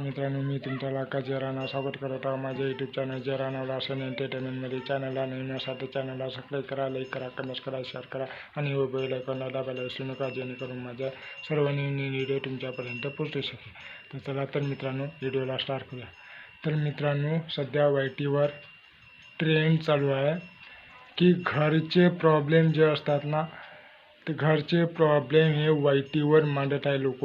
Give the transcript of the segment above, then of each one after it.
मित्रांनो मी तुमच्याला लाका जेराना स्वागत करत आहोत माझ्या यूट्यूब चॅनल जेराना लासन एंटरटेनमेंटमध्ये चॅनलला नेहमीसाठी चॅनलला सबस्क्राईब करा लाईक करा कमेंट करा शेअर करा आणि हो बेल आयकॉनला दाबायला विसरू नका जेणेकरून माझ्या सर्व नवीन व्हिडिओ तुमच्यापर्यंत पोहोचू शकेल. तर चला तर मित्रांनो व्हिडिओला स्टार्ट करूया. तर मित्रांनो सध्या वाय टीवर ट्रेंड चालू आहे की घरचे प्रॉब्लेम जे असतात ना ते घरचे प्रॉब्लेम हे वाय टीवर मांडत आहे लोक.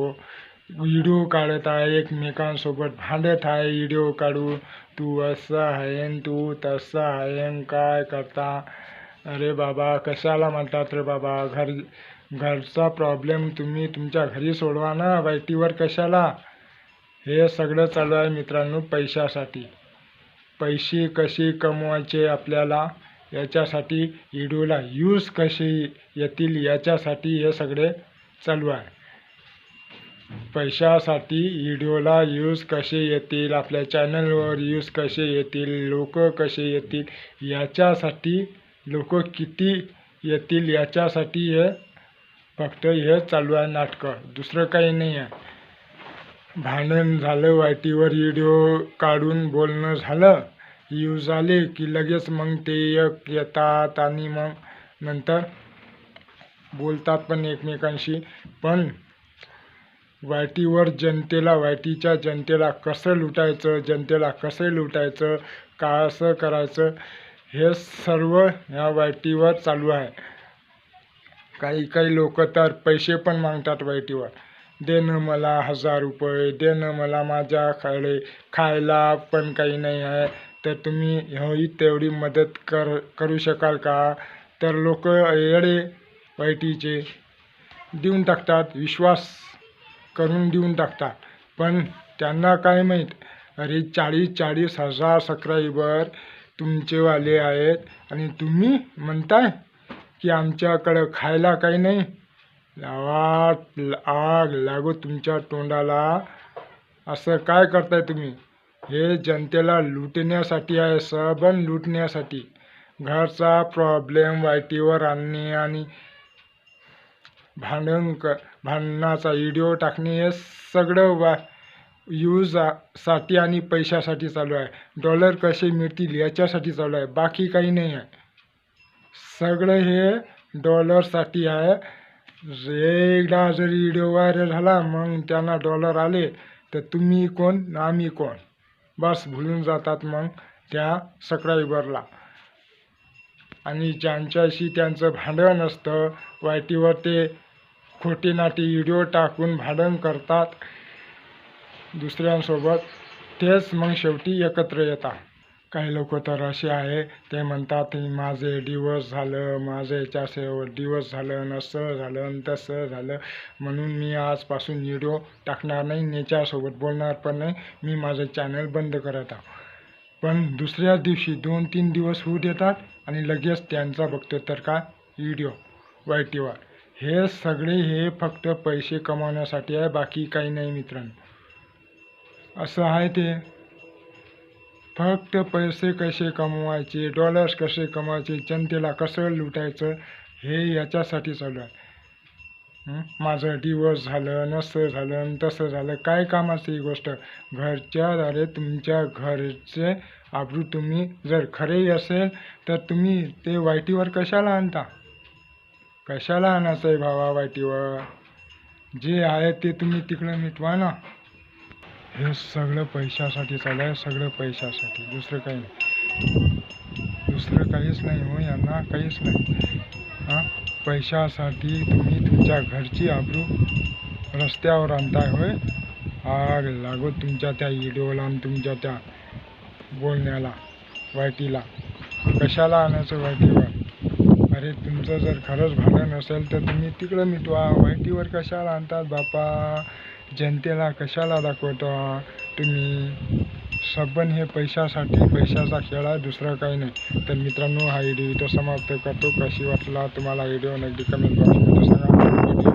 व्हिडिओ काढत आहे एकमेकांसोबत. भांडत आहे व्हिडिओ काढू. तू असं आहे तू तसं आहे काय करता? अरे बाबा कशाला म्हणतात रे बाबा? घर घरचा प्रॉब्लेम तुम्ही तुमच्या घरी सोडवा ना वाईटीवर कशाला? हे सगळं चालू आहे मित्रांनो पैशासाठी. पैसे कसे कमवायचे आपल्याला? याच्यासाठी व्हिडिओला यूज कसे येतील? याच्यासाठी हे सगळे चालू आहे. पैशासाठी व्हिडिओला यूज कसे येतील आपल्या चॅनलवर यूज कसे येतील लोक कसे येतील याच्यासाठी लोक किती येतील याच्यासाठी हे फक्त हे चालू आहे नाटकं. दुसरं काही नाही आहे. भांडण झालं वाटीवर व्हिडिओ काढून बोलणं झालं यूज आले की लगेच मग ते एक येतात आणि मग नंतर बोलतात पण एकमेकांशी. पण वाटीवर जनतेला वायटीच्या जनतेला कसं लुटायचं जनतेला कसं लुटायचं कसं करायचं हे सर्व ह्या वाटीवर चालू आहे. काही काही लोक तर पैसे पण मागतात वायटीवर दे न मला हजार रुपये दे न मला माझ्याकडे खायला पण काही नाही आहे. तर तुम्ही ही तेवढी मदत कर करू शकाल का? तर लोक येडे वाईटीचे देऊन टाकतात. विश्वास करून देऊन टाकतात. पण त्यांना काय माहीत? अरे चाळीस चाळीस हजार सबस्क्रायबर तुमचेवाले आहेत आणि तुम्ही म्हणताय की आमच्याकडं खायला काही नाही. लावा आग लागो तुमच्या तोंडाला. असं काय करताय तुम्ही? हे जनतेला लुटण्यासाठी आहे सबन लुटण्यासाठी. घरचा प्रॉब्लेम वाईटीवर आणणे आणि भांडण क भांडणाचा व्हिडिओ टाकणे हे सगळं वा यूजसाठी आणि पैशासाठी चालू आहे. डॉलर कसे मिळतील याच्यासाठी चालू आहे. बाकी काही नाही आहे. सगळं हे डॉलरसाठी आहे. एकदा जर व्हिडिओ व्हायरल झाला मग त्यांना डॉलर आले तर तुम्ही कोण आम्ही कोण? बस भुलून जातात मग त्या सबस्क्रायबरला आणि ज्यांच्याशी त्यांचं भांडण असतं वायटीवर ते खोटी नाटी व्हिडिओ टाकून भांडण करतात दुसऱ्यांसोबत. तेच मग शेवटी एकत्र येतात. काही लोक तर असे आहे ते म्हणतात माझे डिवोर्स झालं माझं याच्यासोबत डिवोर्स झालं नसं असं झालं तसं झालं. म्हणून मी आजपासून व्हिडिओ टाकणार नाही नेच्यासोबत बोलणार पण नाही. मी माझं चॅनल बंद करत आहो. पण दुसऱ्या दिवशी दोन तीन दिवस होऊ देतात आणि लगेच त्यांचा बघतो तर का? व्हिडिओ वाईटीवर हे सगळे हे फक्त पैसे कमावण्यासाठी आहे बाकी काही नाही मित्रांनो. असं आहे ते. फक्त पैसे कसे कमवायचे डॉलर्स कसे कमवायचे जनतेला कसं लुटायचं हे याच्यासाठी चालू आहे. माझं डिवोर्स झालं नसं झालं तसं झालं काय कामाचं ही गोष्ट? घरच्याद्वारे तुमच्या घरचे आबरू तुम्ही जर खरे असेल तर तुम्ही ते वाईटीवर कशाला आणता? कशाला आणायचं आहे भावा वाटीवर? जे आहे ते तुम्ही तिकडं मिटवा ना. हे सगळं पैशासाठी चालू आहे सगळं पैशासाठी. दुसरं काही नाही. दुसरं काहीच नाही हो यांना काहीच नाही. हां? पैशासाठी तुम्ही तुमच्या घरची आबरू रस्त्यावर आणताय होय? आग लागो तुमच्या त्या व्हिडिओला आणि तुमच्या त्या बोलण्याला वाटीला. कशाला आणायचं वाटीवर? अरे तुमचं जर खरंच भांडण असेल तर तुम्ही तिकडं मिटवा. वाईटीवर कशाला आणतात बापा जनतेला कशाला दाखवता? तुम्ही सबन हे पैशासाठी पैशाचा खेळ आहे दुसरं काही नाही. तर मित्रांनो हा व्हिडिओ इथं समाप्त करतो. कशी वाटला तुम्हाला व्हिडिओ नक्की कमेंट बॉक्समध्ये सांगा.